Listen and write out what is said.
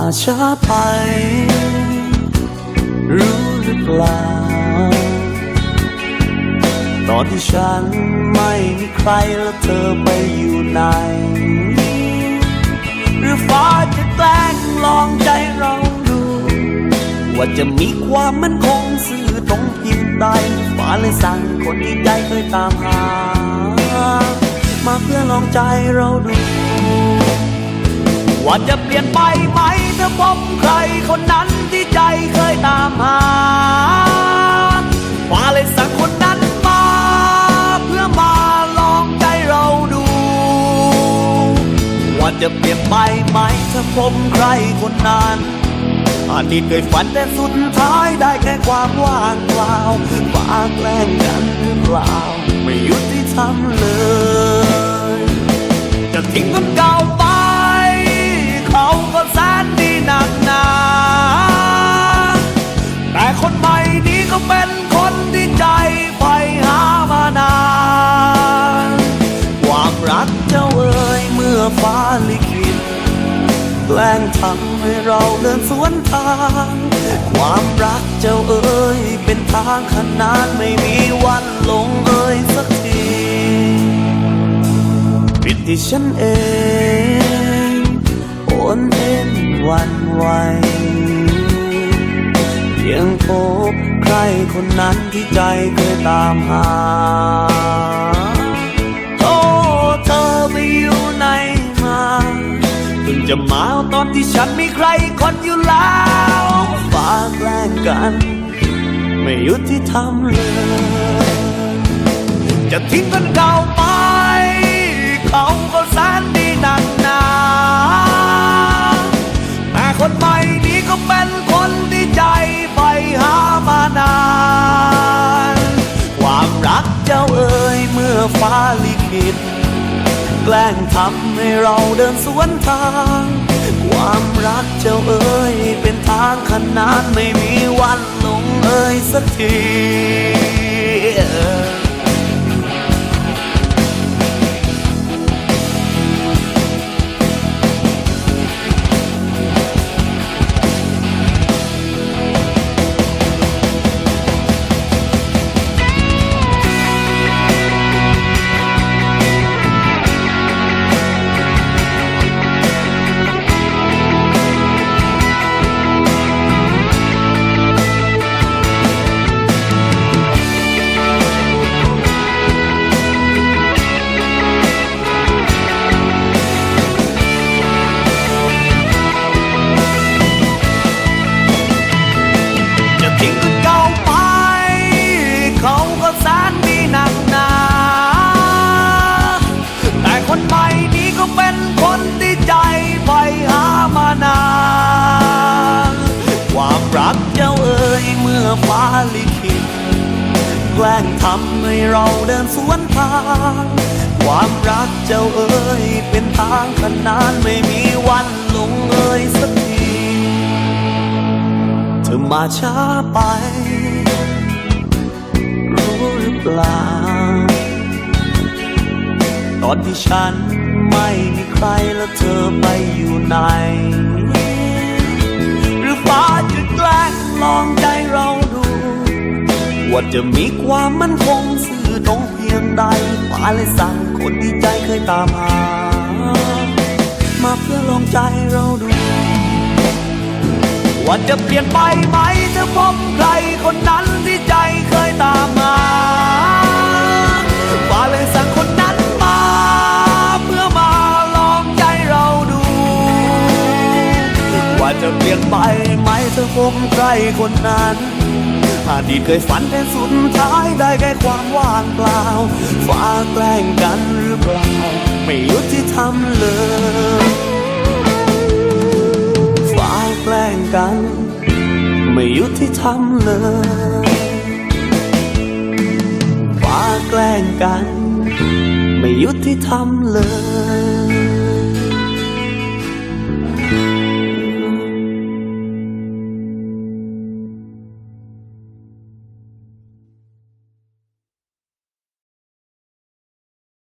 าช้าไป รู้หรือเปล่า ตอนที่ฉันไม่มีใครแล้วเธอไปอยู่ไหน หรือฟ้าจะแกล้งลองใจเราดู ว่าจะมีความมั่นคงสื่อตรงเพียงใดฟ้าเลยสั่งคนที่ใจเคยตามหา มาเพื่อลองใจเราดู ว่าจะเปลี่ยนไปไหมถ้าพบใครคนนั้นที่ใจเคยตามหาฟ้าเลยสั่งคนนั้นมา เพื่อมาลองใจเราดู ว่าจะเปลี่ยนไปไหมถ้าพบใครคนนั้นอดีตเคยฝันแต่สุดท้ายได้แค่ความว่างเปล่าฟ้าแกล้งกันหรือเปล่าไม่ยุติธรรมเลย ฟ้าลิขิตแกล้งทำให้เราเดินสวนทาง ความรักเจ้าเอ๋ยเป็นทางขนานไม่มีวันลงเอ่ยสักทีผิดที่ฉันเองโอนเอ็นวันไหวเพียงพบใครคนนั้นที่ใจเคยตามหา เพิ่งจะมาตอนที่ฉันมีใครคนอยู่แล้วฟ้าแกล้งกัน ไม่ยุติธรรมเลย จะทิ้งคนเก่าไป เขาก็แสนดีนักหนาแต่คนใหม่นี้ก็เป็นคนที่ใจไปหามานาน ความรักเจ้าเอ๋ยเมื่อฟ้าลิขิต แกล้งทำให้เราเดินสวนทาง ความรักเจ้าเอ๋ยเป็นทางขนานไม่มีวันลงเอ่ยสักที รักเจ้าเอ๋ยเมื่อฟ้าลิขิตแกล้งทำให้เราเดินสวนทาง ความรักเจ้าเอ๋ยเป็นทางขนานไม่มีวันลงเอ่ยสักทีเธอมาช้าไป รู้หรือเปล่า ตอนที่ฉันไม่มีใครแล้วเธอไปอยู่ไหน องใจเราดู ว่าจะมีความมั่นคงสื่อตรงเพียงใดฟ้าเลยสั่งคนที่ใจเคยตามหา มาเพื่อลองใจเราดู ว่าจะเปลี่ยนไปไหมถ้าพบใครคนนั้นที่ใจเคยตามมา นไปไหมถ้าพบใครคนนั้นอดีตเคยฝันแต่สุดท้ายได้แค่ความว่างเปล่าฟ้าแกล้งกันหรือเปล่า ไม่ยุติธรรมเลยฟ้าแกล้งกัน ไม่ยุติธรรมเลยฟ้าแกล้งกัน ไม่ยุติธรรมเลย